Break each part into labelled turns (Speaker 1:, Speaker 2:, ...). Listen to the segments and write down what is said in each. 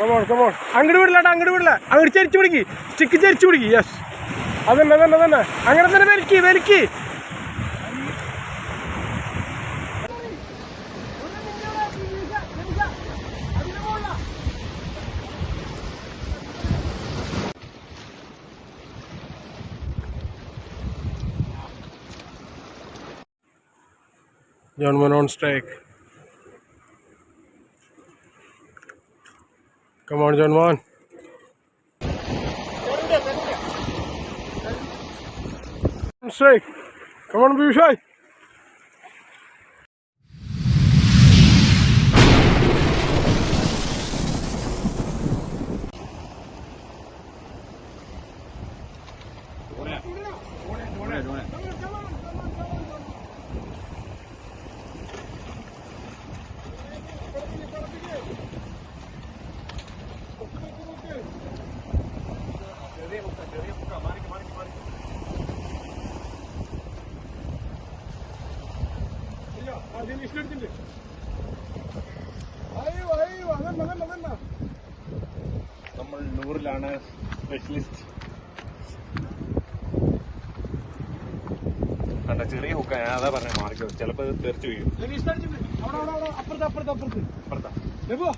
Speaker 1: Come on come on അങ്ങോട്ട് വിടില്ലാട്ടോ അങ്ങോട്ട് വിടില്ല അങ്ങോട്ട് ചരിച്ചു പിടിക്ക്. സ്റ്റിക്ക് ചരിച്ചു പിടിക്ക്. യെസ് അതന്നെ അതന്നെ അതന്നെ. അങ്ങനെ തന്നെ വലിക്ക് വലിക്ക്. John on on Come on, John Mon. Come on, Bhushai.
Speaker 2: നമ്മൾ നൂറിലാണ് സ്പെഷ്യലിസ്റ്റ് കണ്ട ചെറിയ ഹുക്ക ഞാൻ അതാ പറഞ്ഞ മാർക്ക് ചിലപ്പോ ഇത് തെറിച്ചു വീഴും.
Speaker 1: അപ്പുറത്ത് അപ്പുറത്ത് അപ്പുറത്ത്.
Speaker 2: അപ്പുറത്താ.
Speaker 1: ലഘുവാ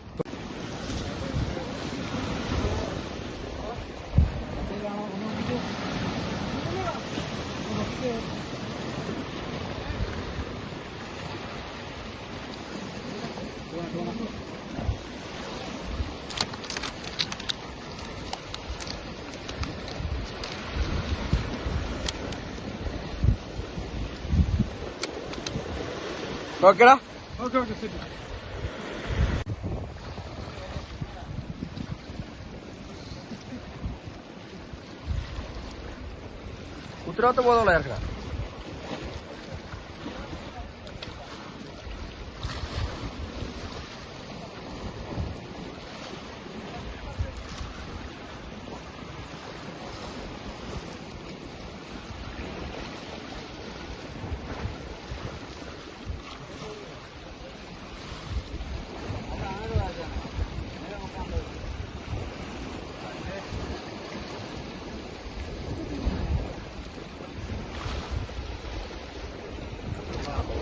Speaker 2: ഓക്കേടാ
Speaker 1: ഓക്കെ ഓക്കെ ശരി.
Speaker 2: ഉത്തരവാദിത്ത ബോധമുള്ള ചേർക്കണം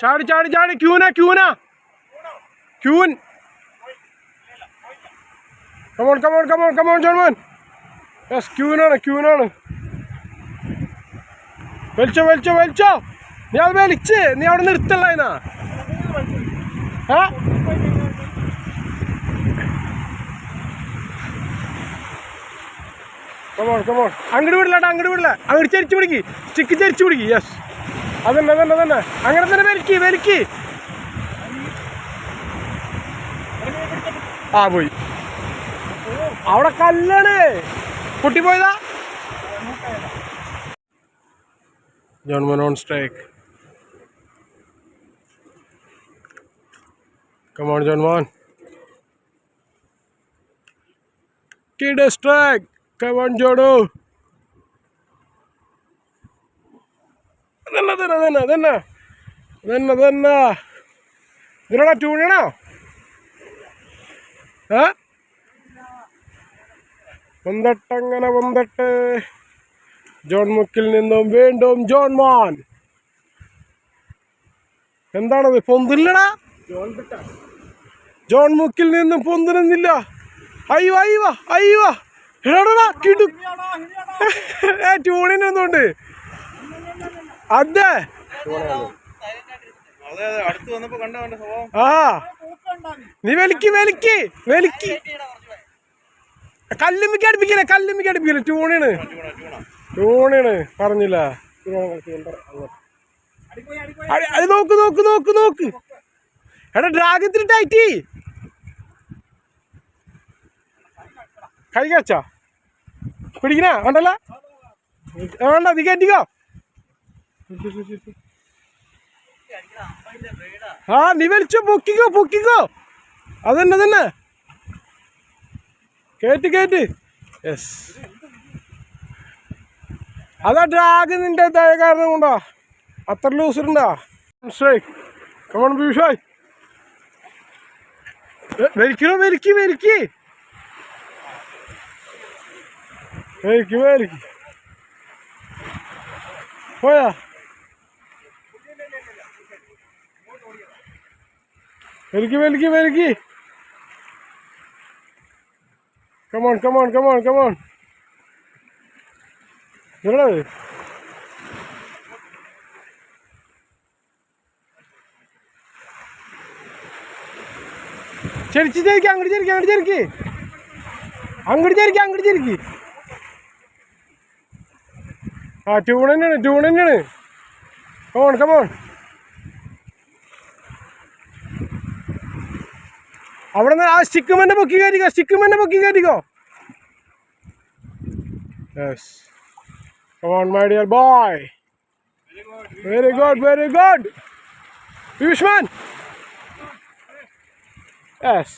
Speaker 1: ചാടി ചാടി ചാടി. ക്യൂന ക്യൂന. Queen. Come on come on come on come on ജോൺമോൻ yes ക്യൂനാണ് ക്യൂനാണ്. വലിച്ചോ വലിച്ചോ വലിച്ചോ. നീ അത് വലിച്ച് നീ അവിടെ നിർത്തല്ല അതിനാ. ആ? കമോൺ കമോൺ അങ്ങോട്ട് വിടില്ലാട്ടോ അങ്ങോട്ട് വിടില്ല അങ്ങോട്ട് ചരിച്ചു പിടിക്ക്. സ്റ്റിക്ക് ചരിച്ചു പിടിക്ക്. യെസ് അതന്നെ അതന്നെ അതന്നെ. അങ്ങനെ തന്നെ വലിക്ക് വലിക്ക്. ആ പോയി. അവിടെ കല്ലാണ്. പൊട്ടിപ്പോയതാ Johnmon on strike come on Johnmon kid strike come on Come on, Jodo. അതന്നെ അതന്നെ അതന്നെ. അതന്നെ അതന്നെ. ഇതിനോടാ ചൂഴണോ ഏ? വന്നിട്ടങ്ങനെ വന്നിട്ട് ജോൺ മുക്കിൽ നിന്നും വീണ്ടും ജോൺ മോൻ. എന്താണത്? പൊന്തില്ലടാ? ജോൺ മുക്കിൽ നിന്നും പൊന്തിരുന്നില്ല അയ്യോ അയ്യോ അയ്യോ. എടാടാ കിടു ഏ ട്യൂണിനൊന്നുണ്ട് അതെ. ആ. നീ വലിക്ക് വലിക്ക് വലിക്ക് കല്ലുമ്മിക്ക് അടുപ്പിക്കലേ കല്ലുമ്മിക്ക് അടുപ്പിക്കലേ ട്യൂണിന് ട്യൂണിന് പറഞ്ഞില്ല. അത് നോക്ക് നോക്ക് നോക്ക് നോക്ക്. എടാ ഡ്രാഗത്തിന് ടൈറ്റി കൈ കച്ചാ പിടിക്കണ? വേണ്ടല്ല? വേണ്ട നീ കയറ്റിക്കോ? ആ നീ വലിച്ചോ പൊക്കിക്കോ പൊക്കിക്കോ. അതന്നെ അതന്നെ. കേറ്റ് കേറ്റ്. യെസ് അതാ ഡ്രാഗ് നിന്റെ ദയ കാരണം കൊണ്ടാ. അത്ര ലൂസ് ഉണ്ടാ. സ്ട്രൈക്ക് കമൺ ബീഷായ് വലിക്കണോ വലിക്ക് വലിക്ക്. വലിക്ക് വലിക്ക്. പോയാ. വലിക്ക് വലിക്ക് വലിക്ക്. കമോൺ കമോൺ കമോൺ കമോൺ എവിടെ ചെരിച്ച് ചെരിക്ക് അങ്ങോട്ട് ചെരിക്ക് അങ്ങോട്ട് ചെരിക്ക്. അങ്ങോട്ട് ചെരിക്ക് അങ്ങോട്ട് ചെരിക്ക്. ആ ട്യൂൺ തന്നെയാണ് ട്യൂൺ തന്നെയാണ് കമോൺ കമോൺ അവിടെ നിന്ന് ആ സ്റ്റിക്കുമെന്നെ പൊക്കി കയറ്റിക്കോ സ്റ്റിക്കുമെന്നെ പൊക്കി കയറ്റിക്കോ yes come on my dear boy very good very good യുഷ്മാൻ yes